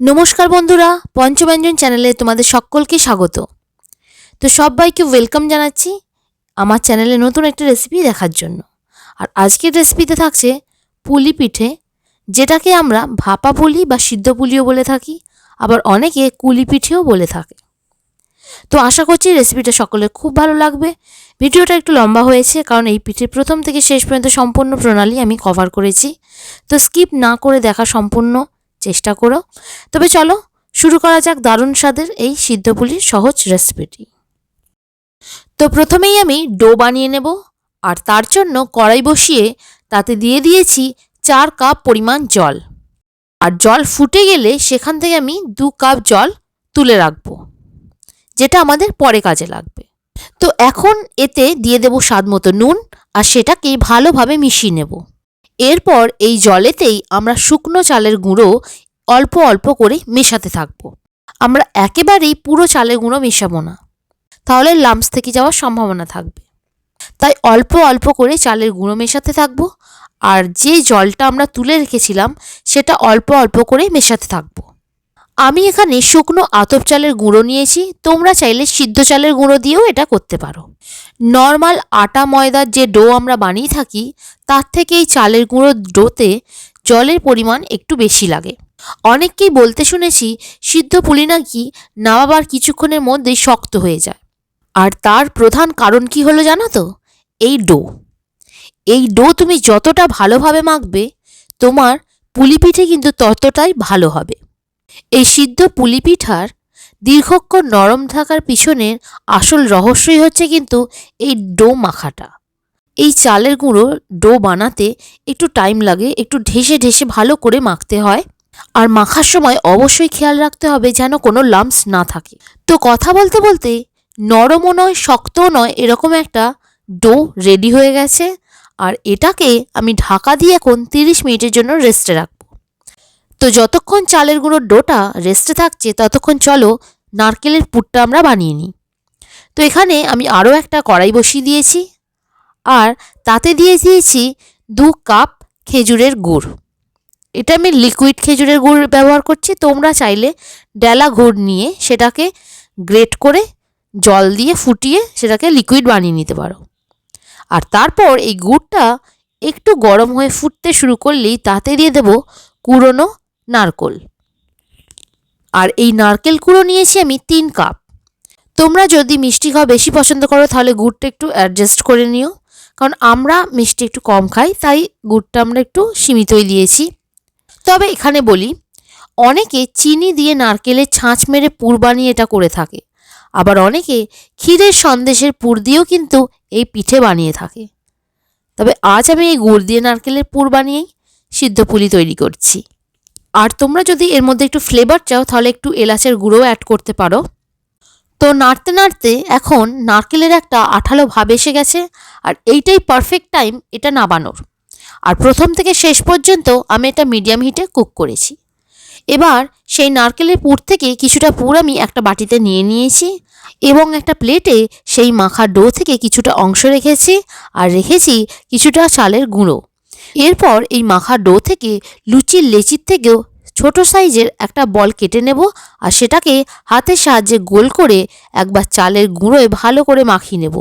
নমস্কার বন্ধুরা, পঞ্চব্যঞ্জন চ্যানেলে তোমাদের সকলকে স্বাগত। তো সবাইকে ওয়েলকাম জানাচ্ছি আমার চ্যানেলে নতুন একটা রেসিপি দেখার জন্য। আর আজকের রেসিপিতে থাকছে পুলি পিঠে, যেটাকে আমরা ভাপা পুলি বা সিদ্ধ পুলিও বলে থাকি, আবার অনেকে কুলি পিঠেও বলে থাকে। তো আশা করছি রেসিপিটা সকলের খুব ভালো লাগবে। ভিডিওটা একটু লম্বা হয়েছে, কারণ এই পিঠের প্রথম থেকে শেষ পর্যন্ত সম্পূর্ণ প্রণালী আমি কভার করেছি। তো স্কিপ না করে দেখা সম্পূর্ণ। চেষ্টা করো। তবে চলো, শুরু করা যাক দারুণ স্বাদের এই সিদ্ধ পুলির সহজ রেসিপিটি তো প্রথমেই আমি ডো বানিয়ে নেব, আর তার জন্য কড়াই বসিয়ে তাতে দিয়ে দিয়েছি চার কাপ পরিমাণ জল। আর জল ফুটে গেলে সেখান থেকে আমি দু কাপ জল তুলে রাখব, যেটা আমাদের পরে কাজে লাগবে। তো এখন এতে দিয়ে দেব স্বাদ মতো নুন, আর সেটাকে ভালোভাবে মিশিয়ে নেব। এরপর এই জলেতেই আমরা শুকনো চালের গুঁড়ো অল্প অল্প করে মেশাতে থাকব। আমরা একেবারেই পুরো চালের গুঁড়ো মেশাবো না। তাহলে লাম্পস থেকে যাওয়ার সম্ভাবনা থাকবে। তাই অল্প অল্প করে চালের গুঁড়ো মেশাতে থাকব। আর যে জলটা আমরা তুলে রেখেছিলাম, সেটা অল্প অল্প করে মেশাতে থাকব। আমি এখানে শুকনো আতপ চালের গুঁড়ো নিয়েছি। তোমরা চাইলে সিদ্ধ চালের গুঁড়ো দিয়েও এটা করতে পারো। নর্মাল আটা ময়দার যে ডো আমরা বানিয়ে থাকি, তার থেকে এই চালের গুঁড়ো ডোতে জলের পরিমাণ একটু বেশি লাগে। অনেককেই বলতে শুনেছি, সিদ্ধ পুলি নাকি নামাবার কিছুক্ষণের মধ্যেই শক্ত হয়ে যায়। আর তার প্রধান কারণ কি হলো জানো তো? এই ডো। এই ডো তুমি যতটা ভালোভাবে মাখবে, তোমার পুলি পিঠে কিন্তু ততটাই ভালো হবে। এই সিদ্ধ পুলি পিঠার দীর্ঘক্ষণ নরম থাকার পিছনের আসল রহস্যই হচ্ছে কিন্তু এই ডো মাখাটা। এই চালের গুঁড়ো ডো বানাতে একটু টাইম লাগে, একটু ঢেসে ঢেসে ভালো করে মাখতে হয়। আর মাখার সময় অবশ্যই খেয়াল রাখতে হবে যেন কোনো লাম্পস না থাকে। তো কথা বলতে বলতে নরমও নয়, শক্তও নয়, এরকম একটা ডো রেডি হয়ে গেছে। আর এটাকে আমি ঢাকা দিয়ে এখন তিরিশ মিনিটের জন্য রেস্টে রাখব। তো যতক্ষণ চালের গুঁড়োর ডোটা রেস্টে থাকছে, ততক্ষণ চলো নারকেলের পুরটা আমরা বানিয়ে নিই। তো এখানে আমি আরও একটা কড়াই বসিয়ে দিয়েছি আর তাতে দিয়ে দিয়েছি দু কাপ খেজুরের গুড়। এটা আমি লিকুইড খেজুরের গুড় ব্যবহার করছি, তোমরা চাইলে ডেলা গুড় নিয়ে সেটাকে গ্রেট করে জল দিয়ে ফুটিয়ে সেটাকে লিকুইড বানিয়ে নিতে পারো। আর তারপর এই গুড়টা একটু গরম হয়ে ফুটতে শুরু করলেই তাতে দিয়ে দেব কুড়োনো নারকোল। আর এই নারকেল কুড়ো নিয়েছি আমি তিন কাপ। তোমরা যদি মিষ্টি খাওয়া বেশি পছন্দ করো, তাহলে গুড়টা একটু অ্যাডজাস্ট করে নিও। কারণ আমরা মিষ্টি একটু কম খাই, তাই গুড়টা আমরা একটু সীমিতই দিয়েছি। তবে এখানে বলি, অনেকে চিনি দিয়ে নারকেলের ছাঁচ মেরে পুর বানিয়ে এটা করে থাকে। আবার অনেকে ক্ষীরের সন্দেশের পুর দিয়েও কিন্তু এই পিঠে বানিয়ে থাকে। তবে আজ আমি এই গুড় দিয়ে নারকেলের পুর বানিয়েই সিদ্ধ পুলি তৈরি করছি। আর তোমরা যদি এর মধ্যে একটু ফ্লেভার চাও, তাহলে একটু এলাচের গুঁড়ো অ্যাড করতে পারো। তো নাড়তে নাড়তে এখন নারকেলের একটা আঠালো ভাব এসে গেছে, আর এইটাই পারফেক্ট টাইম এটা নাবানোর আর প্রথম থেকে শেষ পর্যন্ত আমি এটা মিডিয়াম হিটে কুক করেছি। এবার সেই নারকেলের পুর থেকে কিছুটা পুর আমি একটা বাটিতে নিয়ে নিয়েছি এবং একটা প্লেটে সেই মাখা ডো থেকে কিছুটা অংশ রেখেছি, আর রেখেছি কিছুটা চালের গুঁড়ো। এরপর এই মাখা ডো থেকে লুচির লেচির থেকেও ছোট সাইজের একটা বল কেটে নেব আর সেটাকে হাতের সাহায্যে গোল করে একবার চালের গুঁড়োয় ভালো করে মাখিয়ে নেব।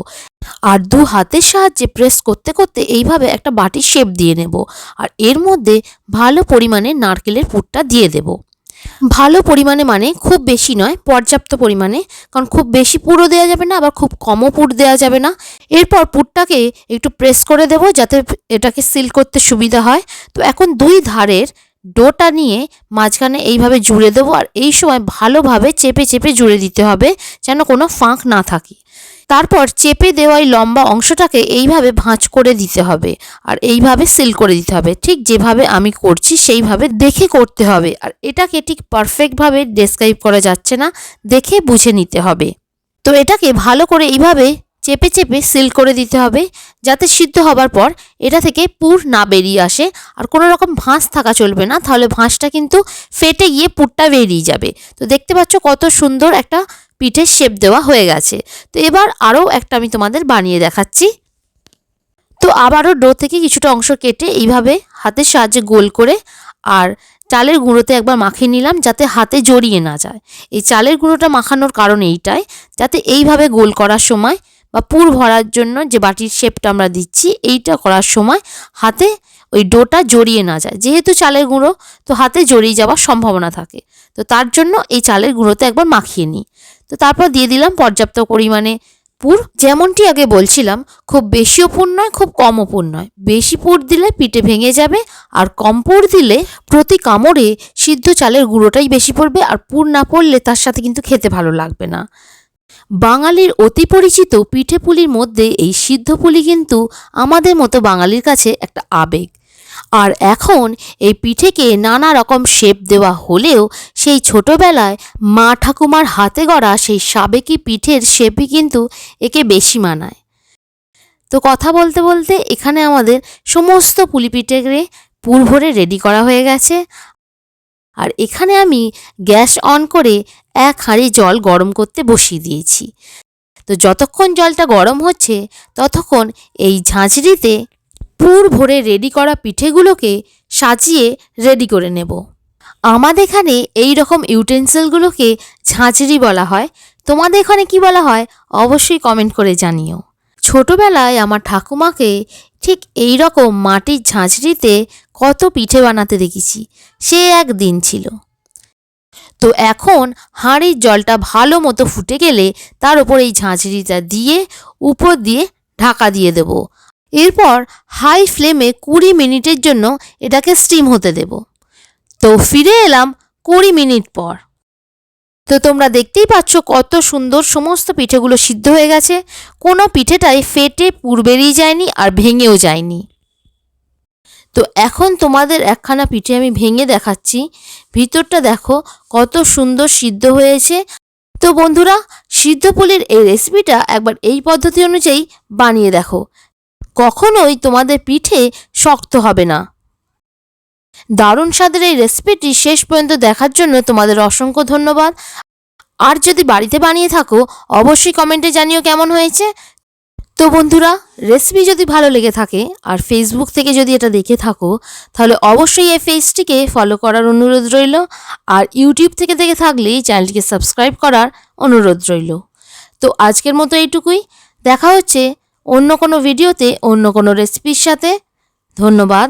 আর দু হাতের সাহায্যে প্রেস করতে করতে এইভাবে একটা বাটির শেপ দিয়ে নেব। আর এর মধ্যে ভালো পরিমাণে নারকেলের পুরটা দিয়ে দেব। ভালো পরিমাণে মানে খুব বেশি নয়, পর্যাপ্ত পরিমাণে। কারণ খুব বেশি পুরো দেওয়া যাবে না, আবার খুব কমও পুর দেওয়া যাবে না। এরপর পুরটাকে একটু প্রেস করে দেব যাতে এটাকে সিল করতে সুবিধা হয়। তো এখন দুই ধারের ডোটা নিয়ে মাঝখানে এইভাবে জুড়ে দেবো, আর এই সময় ভালোভাবে চেপে চেপে জুড়ে দিতে হবে, যেন কোনো ফাঁক না থাকে। তারপর চেপে দেওয়া এই লম্বা অংশটাকে এইভাবে ভাঁজ করে দিতে হবে আর এইভাবে সিল করে দিতে হবে। ঠিক যেভাবে আমি করছি সেইভাবে দেখে করতে হবে। আর এটাকে ঠিক পারফেক্টভাবে ডেসক্রাইব করা যাচ্ছে না, দেখে বুঝে নিতে হবে। তো এটাকে ভালো করে এইভাবে চেপে চেপে সিল করে দিতে হবে যাতে সিদ্ধ হবার পর এটা থেকে পুর না বেরিয়ে আসে। আর কোনো রকম ভাঁজ থাকা চলবে না, তাহলে ভাঁজটা কিন্তু ফেটে গিয়ে পুরটা বেরিয়ে যাবে। তো দেখতে পাচ্ছ কত সুন্দর একটা পিঠের শেপ দেওয়া হয়ে গেছে। তো এবার আরও একটা আমি তোমাদের বানিয়ে দেখাচ্ছি। তো আবারও ডো থেকে কিছুটা অংশ কেটে এইভাবে হাতের সাহায্যে গোল করে আর চালের গুঁড়োতে একবার মাখিয়ে নিলাম যাতে হাতে জড়িয়ে না যায়। এই চালের গুঁড়োটা মাখানোর কারণ এইটাই, যাতে এইভাবে গোল করার সময় বা পুর ভরার জন্য যে বাটির শেপটা আমরা দিচ্ছি, এইটা করার সময় হাতে ওই ডোটা জড়িয়ে না যায়। যেহেতু চালের গুঁড়ো, তো হাতে জড়িয়ে যাওয়ার সম্ভাবনা থাকে। তো তার জন্য এই চালের গুঁড়োতে একবার মাখিয়ে নিই। তো তারপর দিয়ে দিলাম পর্যাপ্ত পরিমাণে পুর। যেমনটি আগে বলছিলাম, খুব বেশিও পুর নয়, খুব কমও পুর নয়। বেশি পুর দিলে পিঠে ভেঙে যাবে, আর কম পুর দিলে প্রতি কামড়ে সিদ্ধ চালের গুঁড়োটাই বেশি পড়বে, আর পুর না পড়লে তার সাথে কিন্তু খেতে ভালো লাগবে না। বাঙালির অতি পরিচিত পিঠে পুলির মধ্যে এই সিদ্ধ পুলি কিন্তু আমাদের মতো বাঙালির কাছে একটা আবেগ। আর এখন এই পিঠেকে নানা রকম শেপ দেওয়া হলেও সেই ছোটবেলায় মা ঠাকুমার হাতে গড়া সেই সাবেকি পিঠের শেপই কিন্তু একে বেশি মানায়। তো কথা বলতে বলতে এখানে আমাদের সমস্ত পুলি পিঠেকে পুর ভরে রেডি করা হয়ে গেছে। আর এখানে আমি গ্যাস অন করে এক হাঁড়ি জল গরম করতে বসিয়ে দিয়েছি। তো যতক্ষণ জলটা গরম হচ্ছে, ততক্ষণ এই ঝাঁঝরিতে পুর ভরে রেডি করা পিঠেগুলোকে সাজিয়ে রেডি করে নেব। আমাদের এখানে এই রকম ইউটেন্সিলগুলোকে ঝাঁঝরি বলা হয়। তোমাদের এখানে কি বলা হয়? অবশ্যই কমেন্ট করে জানিও। ছোটবেলায় আমার ঠাকুমাকে ঠিক এই রকম মাটির ঝাঁঝরিতে কত পিঠে বানাতে দেখেছি। সে এক দিন ছিল। তো এখন হাঁড়ির জলটা ভালো মতো ফুটে গেলে তার উপর এই ঝাঁঝরিটা দিয়ে উপর দিয়ে ঢাকা দিয়ে দেব। এরপর হাই ফ্লেমে কুড়ি মিনিটের জন্য এটাকে স্টিম হতে দেব। তো ফিরে এলাম কুড়ি মিনিট পর। তো তোমরা দেখতেই পাচ্ছ কত সুন্দর সমস্ত পিঠেগুলো সিদ্ধ হয়ে গেছে। কোনো পিঠেটাই ফেটে পুর যায়নি আর ভেঙেও যায়নি। তো এখন তোমাদের একখানা পিঠে আমি ভেঙে দেখাচ্ছি। ভিতরটা দেখো কত সুন্দর সিদ্ধ হয়েছে। তো বন্ধুরা, সিদ্ধ পুলির এই রেসিপিটা একবার এই পদ্ধতি অনুযায়ী বানিয়ে দেখো। কখনোই তোমাদের পিঠে শক্ত হবে না। দারুণ স্বাদের এই রেসিপিটি শেষ পর্যন্ত দেখার জন্য তোমাদের অসংখ্য ধন্যবাদ। আর যদি বাড়িতে বানিয়ে থাকো, অবশ্যই কমেন্টে জানিও কেমন হয়েছে। তো বন্ধুরা রেসিপি যদি ভালো লেগে থাকে আর ফেসবুক থেকে যদি এটা দেখে থাকো, তাহলে অবশ্যই এই পেজটিকে ফলো করার অনুরোধ রইল। আর ইউটিউব থেকে দেখে থাকলে চ্যানেলটিকে সাবস্ক্রাইব করার অনুরোধ রইল। তো আজকের মতো এইটুকুই। দেখা হচ্ছে অন্য কোনো ভিডিওতে অন্য কোনো রেসিপির সাথে। ধন্যবাদ।